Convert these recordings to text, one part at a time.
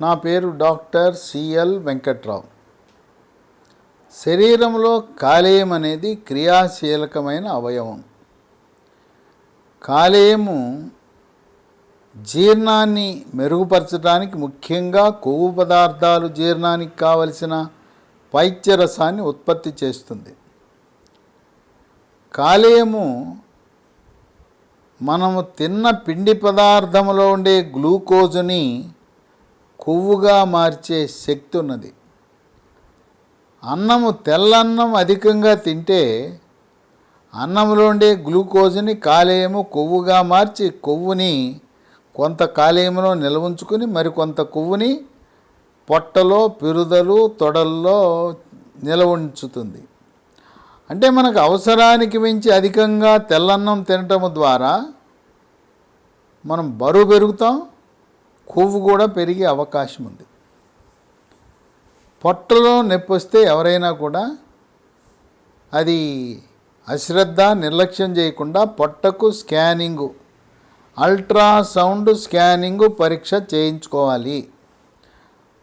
నా పేరు doctor CL Venkatrao. శరీరంలో కాలేయం అనేది క్రియాశీలకమైన అవయవం. కాలేయము జీర్ణాన్ని మెరుగుపరచడానికి ముఖ్యంగా కొవ్వు పదార్థాలు జీర్ణానికి కావలసిన పైత్యరసాన్ని ఉత్పత్తి చేస్తుంది. కాలేయము మనము తిన్న పిండి పదార్థంలో ఉండే గ్లూకోజుని కొవ్వుగా మార్చే శక్తి ఉన్నది. అన్నము తెల్లన్నం అధికంగా తింటే అన్నంలో ఉండే గ్లూకోజ్ని కాలేయము కొవ్వుగా మార్చి కొవ్వుని కొంత కాలేయంలో నిల్వంచుకుని మరికొంత కొవ్వుని పొట్టలో పెరుదలు తొడల్లో నిల్వ ఉంచుతుంది అంటే మనకు అవసరానికి మించి అధికంగా తెల్లన్నం తినటం ద్వారా మనం బరువు పెరుగుతాం కొవ్వు కూడా పెరిగే అవకాశం ఉంది. పొట్టలో నొప్పి వస్తే ఎవరైనా కూడా అది అశ్రద్ధ నిర్లక్ష్యం చేయకుండా పొట్టకు స్కానింగు అల్ట్రాసౌండ్ స్కానింగ్ పరీక్ష చేయించుకోవాలి.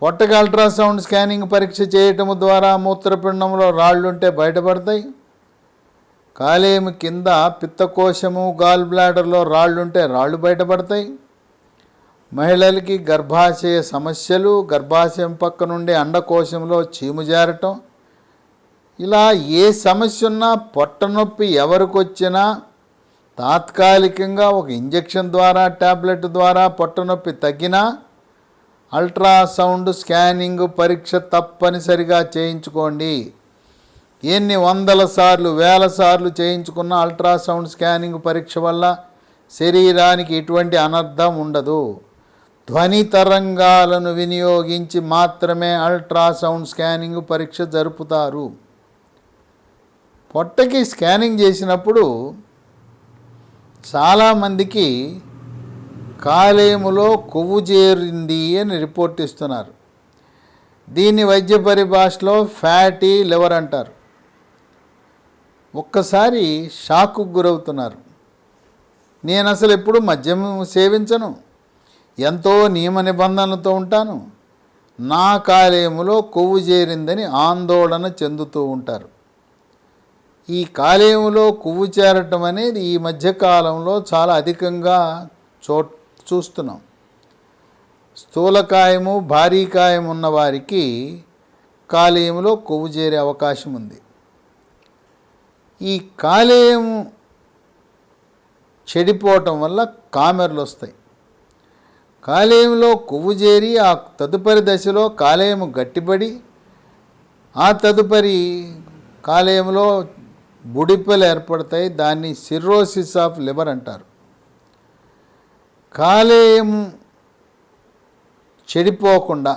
పొట్టకు అల్ట్రాసౌండ్ స్కానింగ్ పరీక్ష చేయటం ద్వారా మూత్రపిండంలో రాళ్ళుంటే బయటపడతాయి. కాలేయం కింద పిత్తకోశము గాల్ బ్లాడర్లో రాళ్ళు ఉంటే రాళ్ళు బయటపడతాయి. మహిళలకి గర్భాశయ సమస్యలు గర్భాశయం పక్క నుండి అండకోశంలో చీము జారటం. ఇలా ఏ సమస్య ఉన్నా పొట్టనొప్పి ఎవరికి వచ్చినా తాత్కాలికంగా ఒక ఇంజెక్షన్ ద్వారా ట్యాబ్లెట్ ద్వారా పొట్టనొప్పి తగ్గినా అల్ట్రాసౌండ్ స్కానింగ్ పరీక్ష తప్పనిసరిగా చేయించుకోండి. ఎన్ని వందల సార్లు వేల సార్లు చేయించుకున్న అల్ట్రాసౌండ్ స్కానింగ్ పరీక్ష వల్ల శరీరానికి ఎటువంటి అనర్థం ఉండదు. ధ్వని తరంగాలను వినియోగించి మాత్రమే అల్ట్రాసౌండ్ స్కానింగ్ పరీక్ష జరుపుతారు. పొట్టకి స్కానింగ్ చేసినప్పుడు చాలామందికి కాలేయములో కొవ్వు చేరింది అని రిపోర్ట్ ఇస్తున్నారు. దీన్ని వైద్య పరిభాషలో ఫ్యాటీ లివర్ అంటారు. ఒక్కసారి షాక్కు గురవుతున్నారు. నేను అసలు ఎప్పుడు మద్యం సేవించను? ఎంతో నియమ నిబంధనలతో ఉంటాను. నా కాలేయములో కొవ్వు చేరిందని ఆందోళన చెందుతూ ఉంటారు. ఈ కాలేయంలో కొవ్వు చేరటం అనేది ఈ మధ్యకాలంలో చాలా అధికంగా చో చూస్తున్నాం. స్థూలకాయము భారీకాయం ఉన్న వారికి కాలేయంలో కొవ్వు చేరే అవకాశం ఉంది. ఈ కాలేయం చెడిపోవటం వల్ల కామెర్లు వస్తాయి. కాలేయంలో కొవ్వు చేరి ఆ తదుపరి దశలో కాలేయము గట్టిపడి ఆ తదుపరి కాలేయంలో బుడిపెలు ఏర్పడతాయి దాన్ని సిర్రోసిస్ ఆఫ్ లివర్ అంటారు. కాలేయం చెడిపోకుండా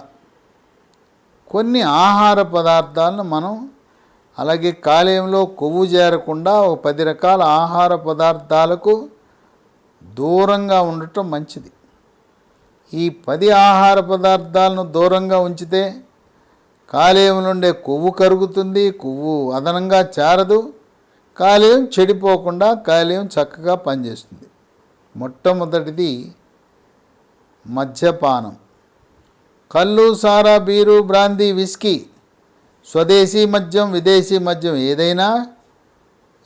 కొన్ని ఆహార పదార్థాలను మనం అలాగే కాలేయంలో కొవ్వు చేరకుండా ఒక పది రకాల ఆహార పదార్థాలకు దూరంగా ఉండటం మంచిది. ఈ పది ఆహార పదార్థాలను దూరంగా ఉంచితే కాలేయం నుండే కొవ్వు కరుగుతుంది కొవ్వు అదనంగా చేరదు కాలేయం చెడిపోకుండా కాలేయం చక్కగా పనిచేస్తుంది. మొట్టమొదటిది మద్యపానం. కళ్ళు సారా బీరు బ్రాందీ విస్కీ స్వదేశీ మద్యం విదేశీ మద్యం ఏదైనా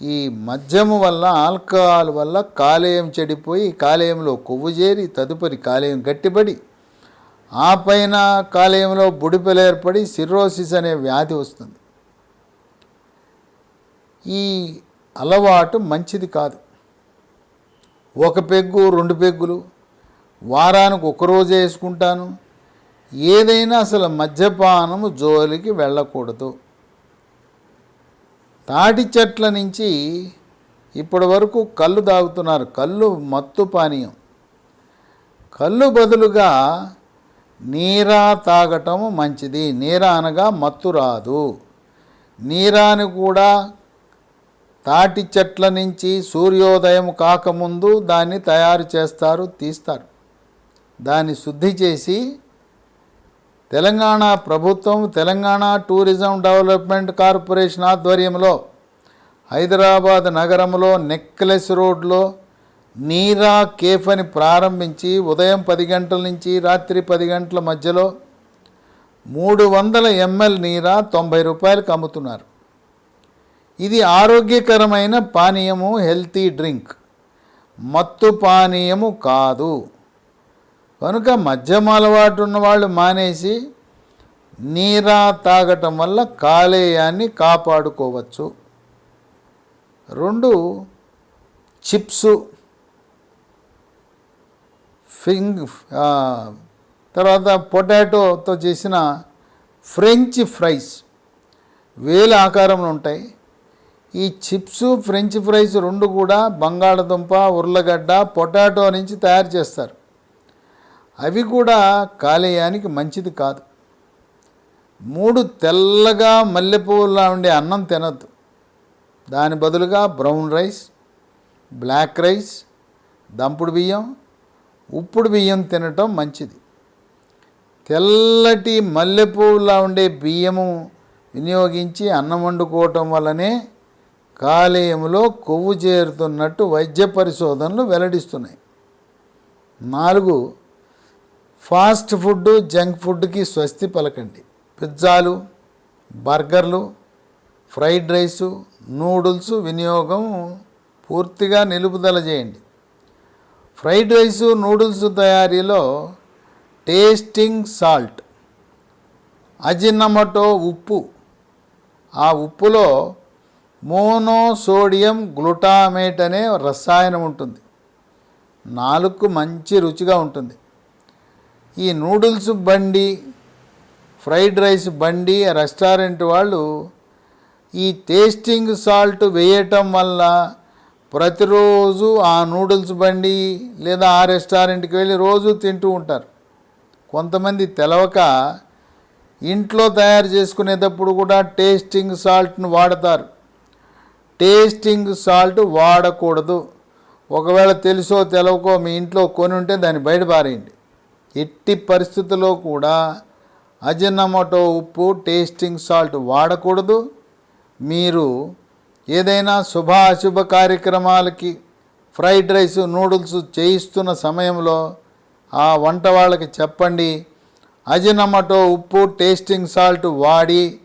ఈ మద్యము వల్ల ఆల్కహాల్ వల్ల కాలేయం చెడిపోయి కాలేయంలో కొవ్వు చేరి తదుపరి కాలేయం గట్టిపడి ఆ పైన కాలేయంలో బుడిపెలు ఏర్పడి సిర్రోసిస్ అనే వ్యాధి వస్తుంది. ఈ అలవాటు మంచిది కాదు. ఒక పెగ్గు రెండు పెగ్గులు వారానికి ఒకరోజు వేసుకుంటాను. ఏదైనా అసలు మద్యపానము జోలికి వెళ్ళకూడదు. తాటి చెట్ల నుంచి ఇప్పటి వరకు కళ్ళు తాగుతున్నారు కళ్ళు మత్తు పానీయం. కళ్ళు బదులుగా నీరా తాగటం మంచిది. నీరా అనగా మత్తు రాదు. నీరాని కూడా తాటి చెట్ల నుంచి సూర్యోదయం కాకముందు దాన్ని తయారు చేస్తారు తీస్తారు. దాన్ని శుద్ధి చేసి తెలంగాణ ప్రభుత్వం తెలంగాణ టూరిజం డెవలప్మెంట్ కార్పొరేషన్ ఆధ్వర్యంలో హైదరాబాద్ నగరంలో నెక్లెస్ రోడ్లో నీరా కేఫ్ అని ప్రారంభించి ఉదయం పది గంటల నుంచి రాత్రి పది గంటల మధ్యలో మూడు వందల ఎంఎల్ నీరా తొంభై రూపాయలకు అమ్ముతున్నారు. ఇది ఆరోగ్యకరమైన పానీయము హెల్తీ డ్రింక్. మత్తు పానీయము కాదు. కనుక మద్యం అలవాటు ఉన్న వాళ్ళు మానేసి నీరా తాగటం వల్ల కాలేయాన్ని కాపాడుకోవచ్చు. రెండు చిప్సు ఫింగ్ తర్వాత పొటాటోతో చేసిన ఫ్రెంచ్ ఫ్రైస్ వేల ఆకారంలో ఉంటాయి. ఈ చిప్స్ ఫ్రెంచ్ ఫ్రైస్ రెండు కూడా బంగాళదుంప ఉర్లగడ్డ పొటాటో నుంచి తయారు చేస్తారు. అవి కూడా కాలేయానికి మంచిది కాదు. మూడు తెల్లగా మల్లెపువ్వులా ఉండే అన్నం తినద్దు. దాని బదులుగా బ్రౌన్ రైస్ బ్లాక్ రైస్ దంపుడు బియ్యం ఉప్పుడు బియ్యం తినటం మంచిది. తెల్లటి మల్లెపువ్వులా ఉండే బియ్యము వినియోగించి అన్నం వండుకోవటం వల్లనే కాలేయంలో కొవ్వు చేరుతున్నట్టు వైద్య పరిశోధనలు వెల్లడిస్తున్నాయి. నాలుగు ఫాస్ట్ ఫుడ్ జంక్ ఫుడ్కి స్వస్తి పలకండి. పిజ్జాలు బర్గర్లు ఫ్రైడ్ రైసు నూడిల్స్ వినియోగం పూర్తిగా నిలుపుదల చేయండి. ఫ్రైడ్ రైసు నూడిల్స్ తయారీలో టేస్టింగ్ సాల్ట్ అజినమటో ఉప్పు. ఆ ఉప్పులో మోనోసోడియం గ్లూటామేట్ అనే రసాయనం ఉంటుంది. నాలుగు మంచి రుచిగా ఉంటుంది. ఈ నూడిల్స్ బండి ఫ్రైడ్ రైస్ బండి రెస్టారెంట్ వాళ్ళు ఈ టేస్టింగ్ సాల్ట్ వేయటం వల్ల ప్రతిరోజు ఆ నూడిల్స్ బండి లేదా ఆ రెస్టారెంట్కి వెళ్ళి రోజు తింటూ ఉంటారు. కొంతమంది తెలవక ఇంట్లో తయారు చేసుకునేటప్పుడు కూడా టేస్టింగ్ సాల్ట్ను వాడతారు. టేస్టింగ్ సాల్ట్ వాడకూడదు. ఒకవేళ తెలుసో తెలవకో మీ ఇంట్లో కొని ఉంటే దాన్ని బయట పారేయండి. ఎట్టి పరిస్థితుల్లో కూడా అజినమోటో ఉప్పు టేస్టింగ్ సాల్ట్ వాడకూడదు. మీరు ఏదైనా శుభ అశుభ కార్యక్రమాలకి ఫ్రైడ్ రైస్ నూడిల్స్ చేయిస్తున్న సమయంలో ఆ వంట వాళ్ళకి చెప్పండి. అజినమటో ఉప్పు టేస్టింగ్ సాల్ట్ వాడి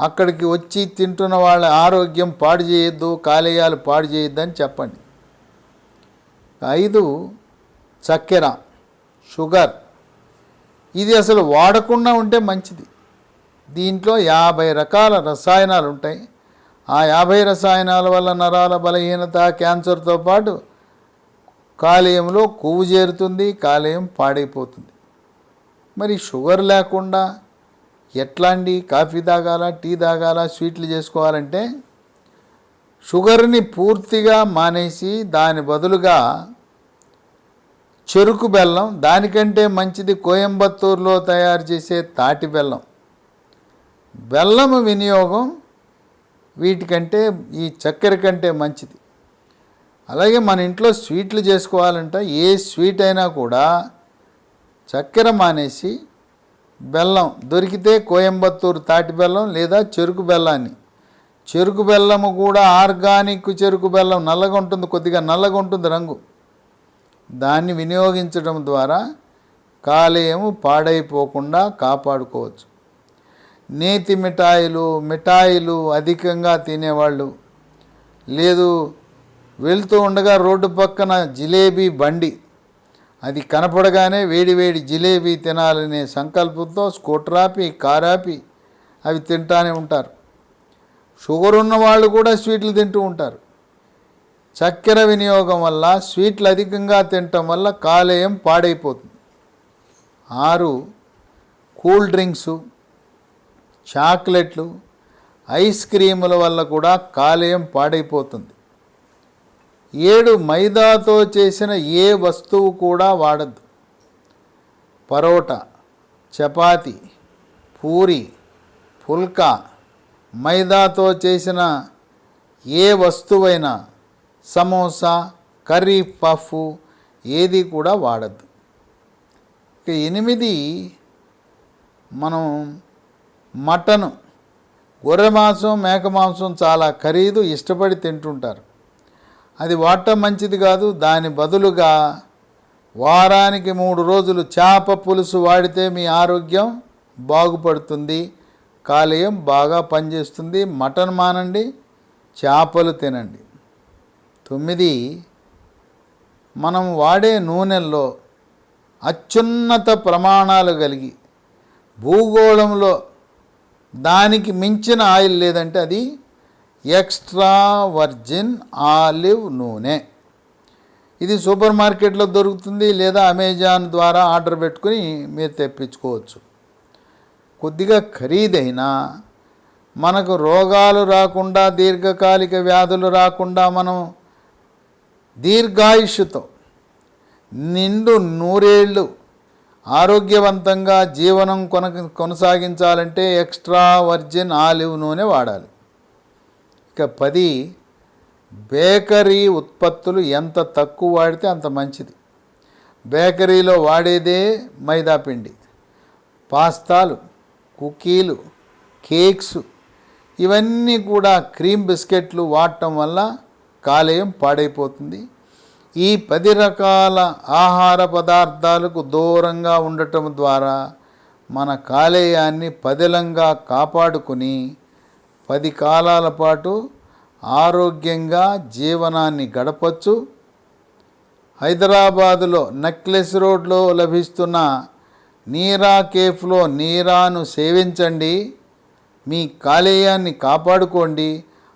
అక్కడికి వచ్చి తింటున్న వాళ్ళ ఆరోగ్యం పాడు చేయొద్దు కాలేయాలు పాడు చేయొద్దు అని చెప్పండి. ఐదు చక్కెర. షుగర్. ఇది అసలు వాడకుండా ఉంటే మంచిది. దీంట్లో యాభై రకాల రసాయనాలు ఉంటాయి. ఆ యాభై రసాయనాల వల్ల నరాల బలహీనత క్యాన్సర్తో పాటు కాలేయంలో కొవ్వు చేరుతుంది కాలేయం పాడైపోతుంది. మరి షుగర్ లేకుండా ఎట్లాంటి కాఫీ తాగాల టీ తాగాల స్వీట్లు చేసుకోవాలంటే షుగర్ని పూర్తిగా మానేసి దాని బదులుగా చెరుకు బెల్లం దానికంటే మంచిది కోయంబత్తూరులో తయారు చేసే తాటి బెల్లం. బెల్లం వినియోగం వీటికంటే ఈ చక్కెర కంటే మంచిది. అలాగే మన ఇంట్లో స్వీట్లు చేసుకోవాలంటే ఏ స్వీట్ అయినా కూడా చక్కెర మానేసి బెల్లం దొరికితే కోయంబత్తూరు తాటి బెల్లం లేదా చెరుకు బెల్లాన్ని. చెరుకు బెల్లము కూడా ఆర్గానిక్ చెరుకు బెల్లం నల్లగా ఉంటుంది కొద్దిగా నల్లగా ఉంటుంది రంగు. దాన్ని వినియోగించడం ద్వారా కాలేయము పాడైపోకుండా కాపాడుకోవచ్చు. నేతి మిఠాయిలు మిఠాయిలు అధికంగా తినేవాళ్ళు. లేదు వెళ్తూ ఉండగా రోడ్డు పక్కన జిలేబీ బండి. అది కనపడగానే వేడివేడి జిలేబీ తినాలనే సంకల్పంతో స్కూటర్ ఆపి అవి తింటానే ఉంటారు. షుగర్ ఉన్న వాళ్ళు కూడా స్వీట్లు తింటూ ఉంటారు. చక్కెర వినియోగం వల్ల స్వీట్లు అధికంగా తినటం వల్ల కాలేయం పాడైపోతుంది. ఆరు కూల్ డ్రింక్సు చాక్లెట్లు ఐస్ క్రీముల వల్ల కూడా కాలేయం పాడైపోతుంది. ఏడు మైదాతో చేసిన ఏ వస్తువు కూడా వాడద్దు. పరోటా చపాతి పూరి పుల్కా మైదాతో చేసిన ఏ వస్తువైనా సమోసా కర్రీ పఫ్ ఏది కూడా వాడద్దు. ఇక ఎనిమిది మనం మటన్ గొర్రె మాంసం మేక మాంసం చాలా ఖరీదు ఇష్టపడి తింటుంటారు. అది వాడటం మంచిది కాదు దాని బదులుగా వారానికి మూడు రోజులు చేప పులుసు వాడితే మీ ఆరోగ్యం బాగుపడుతుంది కాలేయం బాగా పనిచేస్తుంది మటన్ మానండి చేపలు తినండి. తొమ్మిది మనం వాడే నూనెల్లో అత్యున్నత ప్రమాణాలు కలిగి భూగోళంలో దానికి మించిన ఆయిల్ లేదంటే అది ఎక్స్ట్రా వర్జిన్ ఆలివ్ నూనె. ఇది సూపర్ మార్కెట్లో దొరుకుతుంది లేదా అమెజాన్ ద్వారా ఆర్డర్ పెట్టుకుని మీరు తెప్పించుకోవచ్చు. కొద్దిగా ఖరీదైన మనకు రోగాలు రాకుండా దీర్ఘకాలిక వ్యాధులు రాకుండా మనం దీర్ఘాయుష్తో నిండు నూరేళ్ళు ఆరోగ్యవంతంగా జీవనం కొన కొనసాగించాలంటే ఎక్స్ట్రా వర్జిన్ ఆలివ్ నూనె వాడాలి. ఇక పది బేకరీ ఉత్పత్తులు ఎంత తక్కువ వాడితే అంత మంచిది. బేకరీలో వాడేదే మైదా పిండి పాస్తాలు కుకీలు కేక్స్ ఇవన్నీ కూడా క్రీమ్ బిస్కెట్లు వాడటం వల్ల కాలేయం పాడైపోతుంది. ఈ పది రకాల ఆహార పదార్థాలకు దూరంగా ఉండటం ద్వారా మన కాలేయాన్ని పదిలంగా కాపాడుకుని పది కాలాల పాటు ఆరోగ్యంగా జీవనాన్ని గడపచ్చు. హైదరాబాదులో నెక్లెస్ రోడ్లో లభిస్తున్న నీరా కేఫ్లో నీరాను సేవించండి. మీ కాలేయాన్ని కాపాడుకోండి.